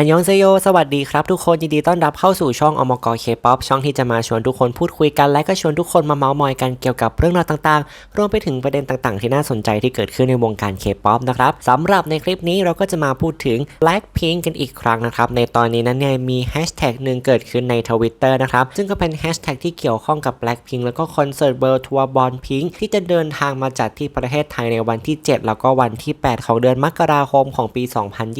อันยองเซโย สวัสดีครับทุกคน ยินดีต้อนรับเข้าสู่ช่องอมกเคป๊อปช่องที่จะมาชวนทุกคนพูดคุยกัน และก็ชวนทุกคนมาเมาส์มอยกันเกี่ยวกับเรื่องราวต่างๆ รวมไปถึงประเด็นต่างๆ ที่น่าสนใจที่เกิดขึ้นในวงการเคป๊อปนะครับสำหรับในคลิปนี้เราก็จะมาพูดถึง Blackpink กันอีกครั้งนะครับ ในตอนนี้นั้นเนี่ยมีแฮชแท็กหนึ่งเกิดขึ้นในทวิตเตอร์นะครับ ซึ่งก็เป็นแฮชแท็กที่เกี่ยวข้องกับ Blackpink แล้วก็คอนเสิร์ตเบิร์ทัวร์บอลพิงที่จะเดินทางมาจัดที่ประเทศไทยในวันที่ 7 แล้วก็วันที่ 8 ของเดือนมกราคมของปี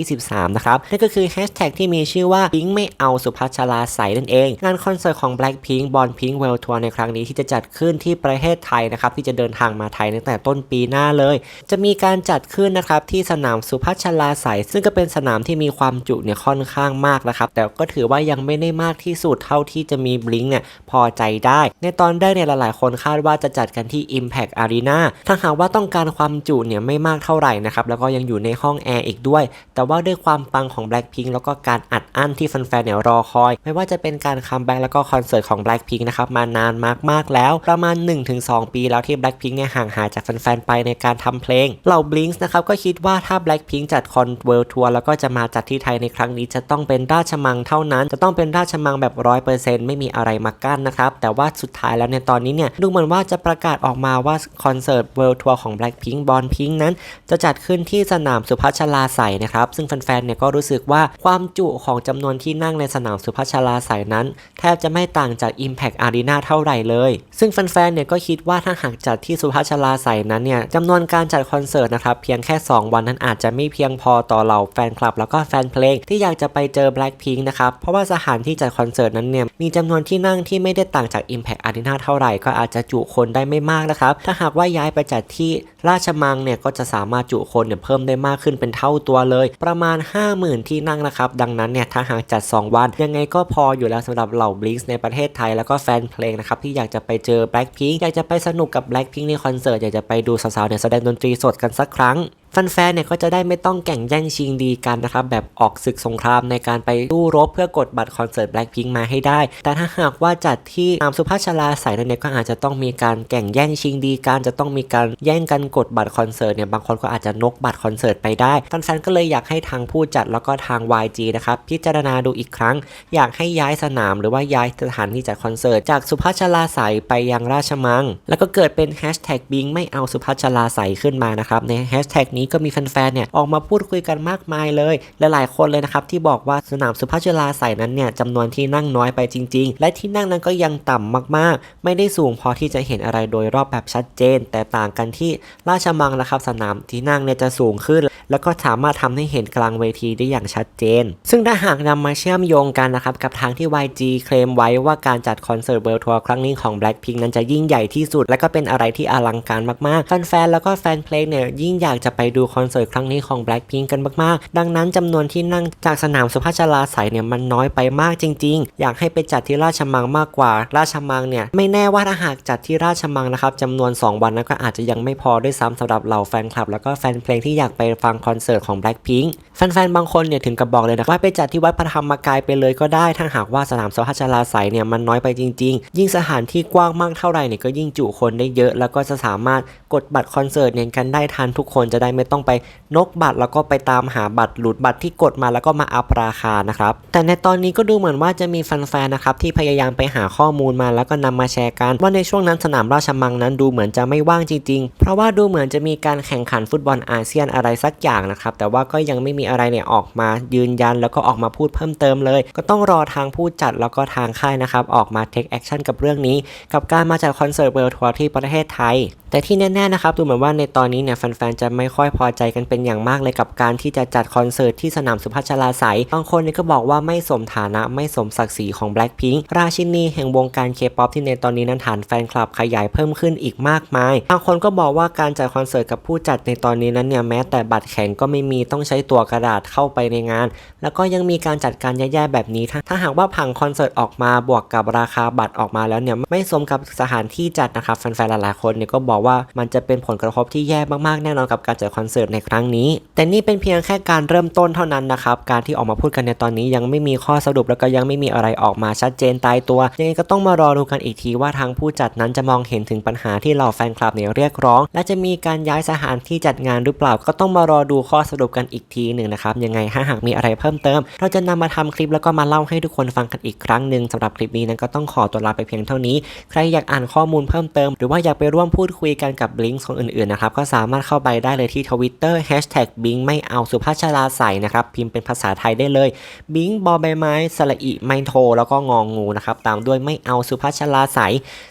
2023 นะครับนั่นก็คือชแท็กที่มีชื่อว่าพิงไม่เอาสุภัชราใสนั่นเอง งานคอนเสิร์ตของ Blackpink บอลพิงเวลทัวร์ในครั้งนี้ที่จะจัดขึ้นที่ประเทศไทยนะครับที่จะเดินทางมาไทยตั้งแต่ต้นปีหน้าเลย จะมีการจัดขึ้นนะครับที่สนามสุพัชลาใสซึ่งก็เป็นสนามที่มีความจุเนี่ยค่อนข้างมากนะครับแต่ก็ถือว่ายังไม่ได้มากที่สุดเท่าที่จะมีบลิงเนี่ยพอใจได้ ในตอนแรกเนี่ยหลายๆ คนคาดว่าจะจัดกันที่ Impact Arena ถ้าหากว่าต้องการความจุเนี่ยไม่มากเท่าไหร่นะครับแล้วก็ยังอยู่ในห้องแอร์อีกด้วย แต่ว่าด้วยความปังของ Blackpink แล้วก็การอัดอั้นที่แฟนๆเนี่ยรอคอย ไม่ว่าจะเป็นการคัมแบ็กแล้วก็คอนเสิร์ตของ Blackpink นะครับมานานมากๆแล้ว ประมาณ 1-2 ปีแล้วที่ Blackpink เนี่ยห่างหายจากแฟนๆไปในการทำเพลงเหล่า Blinks นะครับก็คิดว่าถ้า Blackpink จัดคอนเวิลทัวร์แล้วก็จะมาจัดที่ไทยในครั้งนี้จะต้องเป็นราชมังเท่านั้น จะต้องเป็นราชมังแบบ 100%ไม่มีอะไรมากั้นนะครับแต่ว่าสุดท้ายแล้วในตอนนี้เนี่ยดูเหมือนว่าจะประกาศออกมาว่าคอนเสิร์ตเวิลทัวร์ของ Blackpink บอลพิงนั้น จะจัดขึ้นที่สนามสุพัชลาใสนะครับ ซึ่งแฟนๆเนี่ยก็รู้สึกว่าความจุของจำนวนที่นั่งในสนามสุพัชลาใสยนั้น แทบจะไม่ต่างจาก Impact Arena เท่าไหร่เลย ซึ่งแฟนๆ เนี่ยก็คิดว่าถ้าหากจัดที่สุพัชลาใสยนั้นเนี่ยจำนวนการจัดคอนเสิร์ตนะครับเพียงแค่ 2 วันนั้นอาจจะไม่เพียงพอต่อเหล่าแฟนคลับ แล้วก็แฟนเพลงที่อยากจะไปเจอ Blackpink นะครับ เพราะว่าสถานที่จัดคอนเสิร์ตนั้นเนี่ยมีจำนวนที่นั่งที่ไม่ได้ต่างจาก Impact Arena เท่าไหร่ก็อาจจะจุคนได้ไม่มากนะครับถ้าหากว่าย้ายไปจัดที่ราชมังเนี่ยก็จะสามารถจุคนเนี่ยเพิ่มได้มากขึ้นเป็นเท่าตัวเลย ประมาณ 50,000 ที่นั่งนะครับ ดังนั้นเนี่ยถ้าหากจัด 2 วัน ยังไงก็พออยู่แล้วสำหรับเหล่าบลิสในประเทศไทยแล้วก็แฟนเพลงนะครับที่อยากจะไปเจอ Blackpink อยากจะไปสนุกกับ Blackpink ในคอนเสิร์ตอยากจะไปดูสาวๆเนี่ยแสดงดนตรีสดกันสักครั้ง แฟนๆเนี่ยก็จะได้ไม่ต้องแข่งแย่งชิงดีกันนะครับ แบบออกศึกสงครามในการไปสู้รบเพื่อกดบัตรคอนเสิร์ต Blackpink มาให้ได้ แต่ถ้าหากว่าจัดที่นามสุภาชลาใสนั่นเนี่ยก็อาจจะต้องมีการแข่งแย่งชิงดีกันจะต้องมีการแย่งกันกดบัตรคอนเสิร์ตเนี่ยบางคนก็อาจจะนกบัตรคอนเสิร์ตไปได้แฟนๆก็เลยอยากให้ทางผู้จัดแล้วก็ทาง YG นะครับพิจารณาดูอีกครั้ง อยากให้ย้ายสนามหรือว่าย้ายสถานที่จัดคอนเสิร์ตจากสุภาชลาใสไปยังราชมังแล้วก็เกิดเป็นแฮชแท็กบิงไม่เอาสุภาชลาใสขึ้นมานะครับในแฮชแท็กนี้ก็มีแฟนๆเนี่ยออกมาพูดคุยกันมากมายเลยและหลายคนเลยนะครับที่บอกว่าสนามสุภาชลาใส่นั้นเนี่ยจำนวนที่นั่งน้อยไปจริง ๆ และที่นั่งนั้นก็ยังต่ำมากๆ ไม่ได้สูงพอที่จะเห็นอะไรโดยรอบแบบชัดเจน แต่ต่างกันที่ราชมังนะครับสนามที่นั่งเนี่ยจะสูงขึ้น แล้วก็สามารถทำให้เห็นกลางเวทีได้อย่างชัดเจน ซึ่งถ้าหากนำมาเชื่อมโยงกันนะครับกับทางที่ YG เคลมไว้ว่าการจัดคอนเสิร์ตเบิร์ทัวร์ครั้งนี้ของ Blackpink นั้นจะยิ่งใหญ่ที่สุด และก็เป็นอะไรที่อลังการมากๆ แฟนๆแล้วก็แฟนเพลงเนี่ยยิ่งอยากจะไปดูคอนเสิร์ตครั้งนี้ของ Blackpink กันมากๆ ดังนั้นจำนวนที่นั่งจากสนามสุภาชลาใสยเนี่ยมันน้อยไปมากจริง ๆ อยากให้ไปจัดที่ราชมังมากกว่า ราชมังเนี่ยไม่แน่ว่าถ้าหากจัดที่ราชมังนะครับจำนวน 2 วันนั้นก็อาจจะยังไม่พอด้วยซ้ำสำหรับเหล่าแฟนคลับ แล้วก็แฟนเพลงที่อยากไปฟังคอนเสิร์ตของ Blackpink แฟนๆ บางคนเนี่ยถึงกับบอกเลยนะว่าไปจัดที่วัดพระธรรมกายไปเลยก็ได้ ถ้าหากว่าสนามสุภาชลาใสยเนี่ยมันน้อยไปจริง ๆ ยิ่งสถานที่กว้างมากเท่าไหร่เนี่ยก็ยิ่งจุคนได้เยอะ แล้วก็จะสามารถกดบัตรคอนเสิร์ตเนี่ยกันได้ทันทุกคนจะได้ไม่ต้องไปนกบัตรแล้วก็ไปตามหาบัตรหลุดบัตรที่กดมาแล้วก็มาอัพราคานะครับแต่ในตอนนี้ก็ดูเหมือนว่าจะมีแฟนๆ นะครับที่พยายามไปหาข้อมูลมาแล้วก็นำมาแชร์กันว่าในช่วงนั้นสนามราชมังนั้นดูเหมือนจะไม่ว่างจริงๆ เพราะว่าดูเหมือนจะมีการแข่งขันฟุตบอลอาเซียนอะไรสักอย่างนะครับ แต่ว่าก็ยังไม่มีอะไรเนี่ยออกมายืนยัน แล้วก็ออกมาพูดเพิ่มเติมเลย ก็ต้องรอทางผู้จัดแล้วก็ทางค่ายนะครับ ออกมาเทคแอคชั่นกับเรื่องนี้ กับการมาจัดคอนเสิร์ตเวิลด์ทัวร์ที่ประเทศไทย แต่ที่แน่ๆนะครับดูเหมือนว่าในตอนนี้เนี่ยแฟนๆจะไม่ค่อยพอใจกันเป็นอย่างมากเลยกับการที่จะจัดคอนเสิร์ตที่สนามสุพัชลาใสยบางคนนี่ก็บอกว่าไม่สมฐานะไม่สมศักดิ์ศรีของ Blackpink ราชินีแห่งวงการเคป๊อปที่ในตอนนี้นั้นฐานแฟนคลับขยายเพิ่มขึ้นอีกมากมาย บางคนก็บอกว่าการจัดคอนเสิร์ตกับผู้จัดในตอนนี้นั้นเนี่ยแม้แต่บัตรแข็งก็ไม่มีต้องใช้ตัวกระดาษเข้าไปในงาน แล้วก็ยังมีการจัดการแย่ๆแบบนี้ถ้าถ้าหากว่าผังคอนเสิร์ตออกมาบวกกับราคาบัตรออกมาแล้วเนี่ยไม่สมกับสถานที่จัดนะครับแฟนๆหลายๆคนเนี่ยก็บอกว่ามันจะเป็นผลกระทบที่แย่มากๆแน่นอนกับการจัดคอนเสิร์ตในครั้งนี้ แต่นี่เป็นเพียงแค่การเริ่มต้นเท่านั้นนะครับการที่ออกมาพูดกันในตอนนี้ยังไม่มีข้อสรุปแล้วก็ยังไม่มีอะไรออกมาชัดเจนตายตัว ยังไงก็ต้องมารอดูกันอีกทีว่าทางผู้จัดนั้นจะมองเห็นถึงปัญหาที่เหล่าแฟนคลับเนี่ยเรียกร้อง และจะมีการย้ายสถานที่จัดงานหรือเปล่าก็ต้องมารอดูข้อสรุปกันอีกทีหนึ่งนะครับ ยังไงถ้าหากมีอะไรเพิ่มเติม เราจะนำมาทำคลิปแล้วก็มาเล่าให้ทุกคนฟังกันอีกครั้งหนึ่งสำหรับคลิปนี้นั้นก็ต้องขอตัวลาไปเพียงเท่านี้ ใครอยากอ่านข้อมูลเพิ่มเติม หรือว่าอยากไปร่วมพูดคุยกันกับลิงก์ของอื่นๆนะครับก็สามารถเข้าไปได้เลยที่ Twitter Hashtag บิงไม่เอาสุภาชราใส่นะครับพิมพ์เป็นภาษาไทยได้เลยบิงบอใบไม้สระอิไมโทแล้วก็งองงูนะครับตามด้วยไม่เอาสุภาชราใส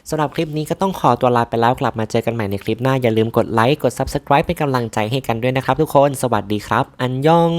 สำหรับคลิปนี้ก็ต้องขอตัวลาไปแล้วกลับมาเจอกันใหม่ในคลิปหน้าอย่าลืมกดไลค์กด Subscribe เป็นกำลังใจให้กันด้วยนะครับทุกคน สวัสดีครับ อันยอง